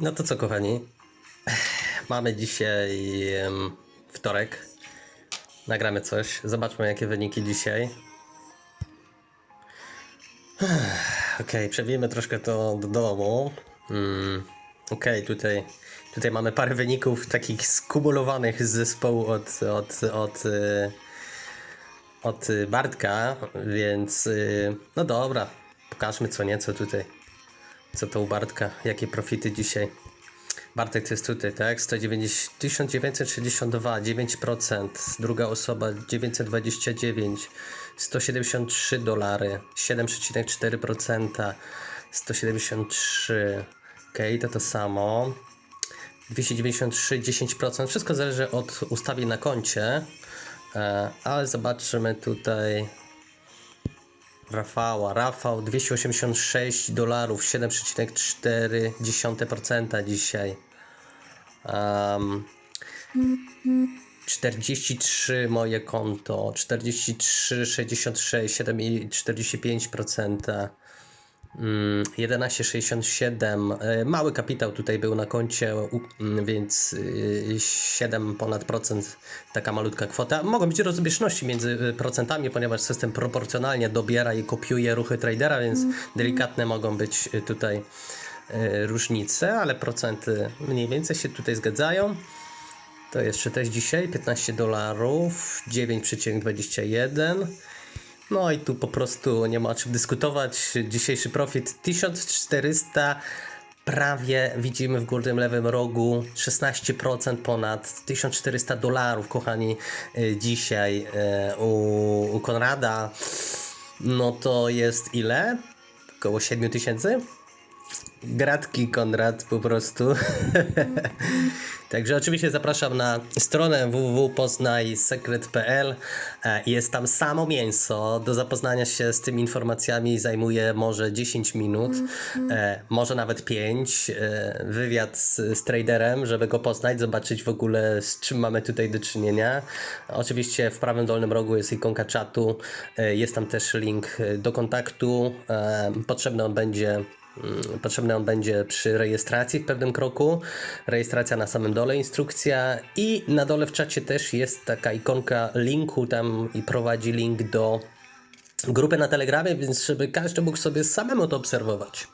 No to co, kochani? Mamy dzisiaj wtorek. Nagramy coś. Zobaczmy, jakie wyniki dzisiaj. Okej, przebijemy troszkę to do domu. Mm, Okej, tutaj, tutaj mamy parę wyników takich skumulowanych z zespołu od, od, od, y, od Bartka, więc y, no dobra, pokażmy co nieco tutaj. Co to u Bartka? Jakie profity dzisiaj? Bartek to jest tutaj, tak? 190, 1962, 9%. Druga osoba 929, 173 dolary, 7,4%. 173. Ok, to to samo. 293, 10%. Wszystko zależy od ustawień na koncie. E, ale zobaczymy tutaj. Rafała. Rafał 286 dolarów, 7,4% dzisiaj. Um, 43 moje konto, 43, 66, 7,45%. Mm, 11,67. E, Mały kapitał tutaj był na koncie, mm, więc y, 7 ponad procent, taka malutka kwota. Mogą być rozbieżności między y, procentami, ponieważ system proporcjonalnie dobiera i kopiuje ruchy tradera, więc delikatne mogą być y, tutaj y, różnice, ale procenty mniej więcej się tutaj zgadzają. To jeszcze też dzisiaj 15 dolarów, 9,21. No i tu po prostu nie ma o czym dyskutować. Dzisiejszy profit 1400 prawie widzimy w górnym lewym rogu 16% ponad 1400 dolarów kochani y, dzisiaj y, u, u Konrada no to jest ile? Około 7000? Gratki Konrad po prostu. Także oczywiście zapraszam na stronę www.poznajsekret.pl. E, Jest tam samo mięso. Do zapoznania się z tymi informacjami zajmuje może 10 minut, e, może nawet 5. E, Wywiad z, z traderem, żeby go poznać, zobaczyć w ogóle z czym mamy tutaj do czynienia. Oczywiście w prawym dolnym rogu jest ikonka czatu. Jest tam też link do kontaktu. Potrzebny on będzie Potrzebny on będzie przy rejestracji w pewnym kroku. Rejestracja na samym dole, instrukcja i na dole w czacie też jest taka ikonka linku tam i prowadzi link do grupy na Telegramie, więc żeby każdy mógł sobie samemu to obserwować.